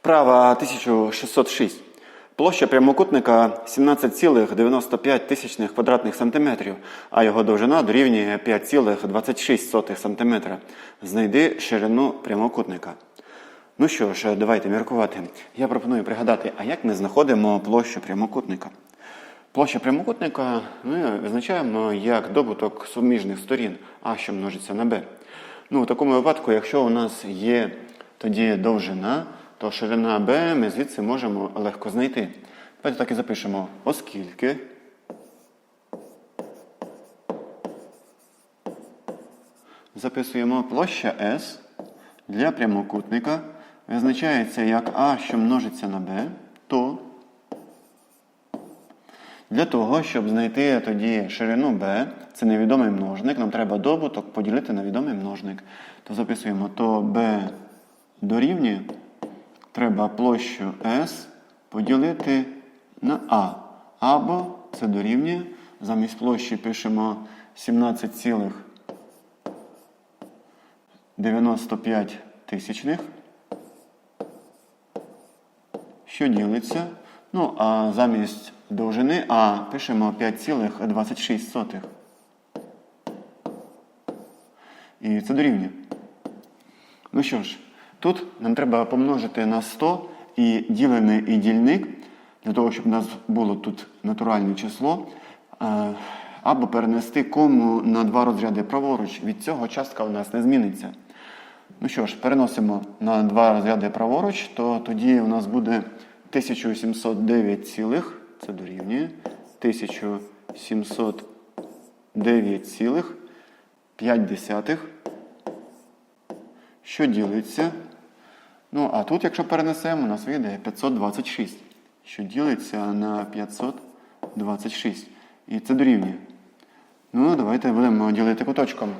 Вправа 1606. Площа прямокутника 17,95 тисячних квадратних сантиметрів, а його довжина дорівнює 5,26 сантиметра. Знайди ширину прямокутника. Ну що ж, давайте міркувати. Я пропоную пригадати, а як ми знаходимо площу прямокутника? Площа прямокутника ми визначаємо як добуток суміжних сторін А, що множиться на Б. Ну, у такому випадку, якщо у нас є тоді довжина, то ширина Б ми звідси можемо легко знайти. Давайте так і запишемо, оскільки записуємо площа S для прямокутника визначається як А, що множиться на Б, то для того, щоб знайти тоді ширину b, це невідомий множник, нам треба добуток поділити на відомий множник. То записуємо, то b дорівнює, треба площу S поділити на А. Або це дорівнює, замість площі пишемо 17,95 тисячних, що ділиться. Ну, а замість довжини А пишемо 5,26. І це дорівнює. Ну що ж, тут нам треба помножити на 100 і ділений і дільник, для того, щоб у нас було тут натуральне число, е, або перенести кому на два розряди праворуч. Від цього частка у нас не зміниться. Ну що ж, переносимо на два розряди праворуч, то тоді у нас буде 1709, цілих, це дорівнює 1709,5, що ділиться. Ну, а тут, якщо перенесемо, у нас вийде 526, що ділиться на 526. І це дорівнює. Ну, давайте будемо ділити куточком.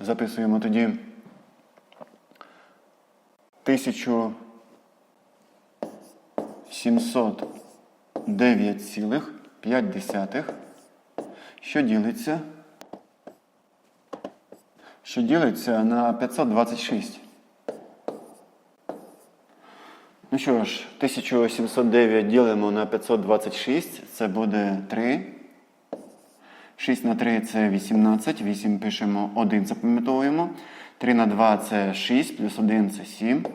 Записуємо тоді 1000. 709,5, що ділиться, що ділиться на 526. Ну що ж, 1709 ділимо на 526, це буде 3. 6 на 3 це 18, 8 пишемо 1, запам'ятовуємо. 3 на 2 це 6, плюс 1 це 7.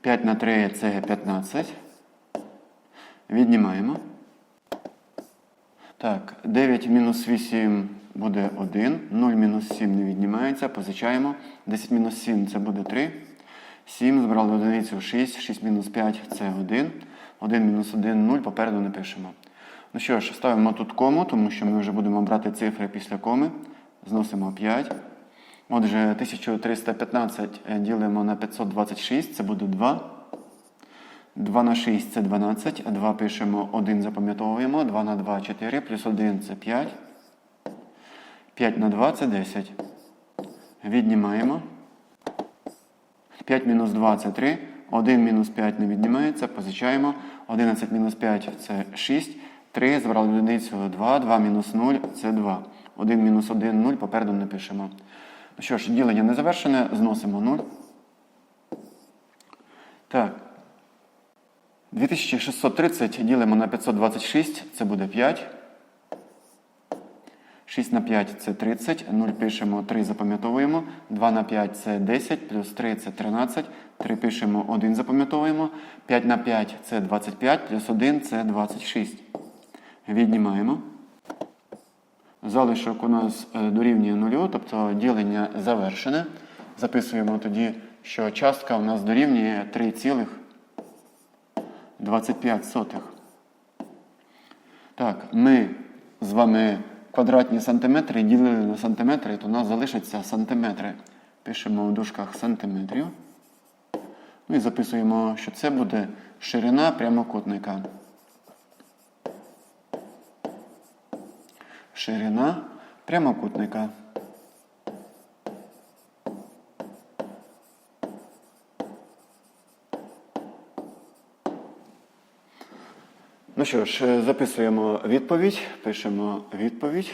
5 на 3 це 15. Віднімаємо. Так, 9 мінус 8 буде 1. 0 мінус 7 не віднімається. Позичаємо. 10 мінус 7 це буде 3. 7 збрали одиницю 6. 6 мінус 5 це 1. 1 мінус 1 0. Попереду не пишемо. Ну що ж, ставимо тут кому, тому що ми вже будемо брати цифри після коми. Зносимо 5. Отже, 1315 ділимо на 526, це буде 2. 2 на 6 це 12, 2 пишемо 1, запам'ятовуємо, 2 на 2 4, плюс 1 це 5. 5 на 2 це 10. Віднімаємо. 5 мінус 2 це 3. 1 мінус 5 не віднімається, позичаємо. 11 мінус 5 це 6. 3, збрали одиницю 2, 2 мінус 0 це 2. 1 мінус 1 0, попереду не пишемо. Ну що ж, ділення не завершене, зносимо 0. Так. 2630 ділимо на 526, це буде 5. 6 на 5 це 30, 0 пишемо, 3 запам'ятовуємо. 2 на 5 це 10, плюс 3 це 13. 3 пишемо, 1 запам'ятовуємо. 5 на 5 це 25, плюс 1 це 26. Віднімаємо. Залишок у нас е, дорівнює 0, тобто ділення завершене. Записуємо тоді, що частка у нас дорівнює 3,25. Так, ми з вами квадратні сантиметри ділили на сантиметри, то у нас залишаться сантиметри. Пишемо в дужках сантиметрів. Ну і записуємо, що це буде ширина прямокутника. Ширина прямокутника. Ну що ж, е, записуємо відповідь, пишемо відповідь.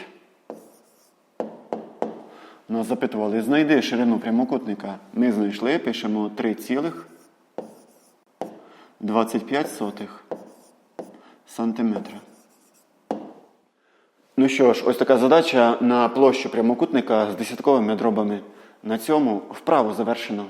Нас запитували, знайди ширину прямокутника. Ми знайшли, пишемо 3 цілих 25 сотих сантиметра. Ну що ж, ось така задача на площу прямокутника з десятковими дробами. На цьому вправо завершено.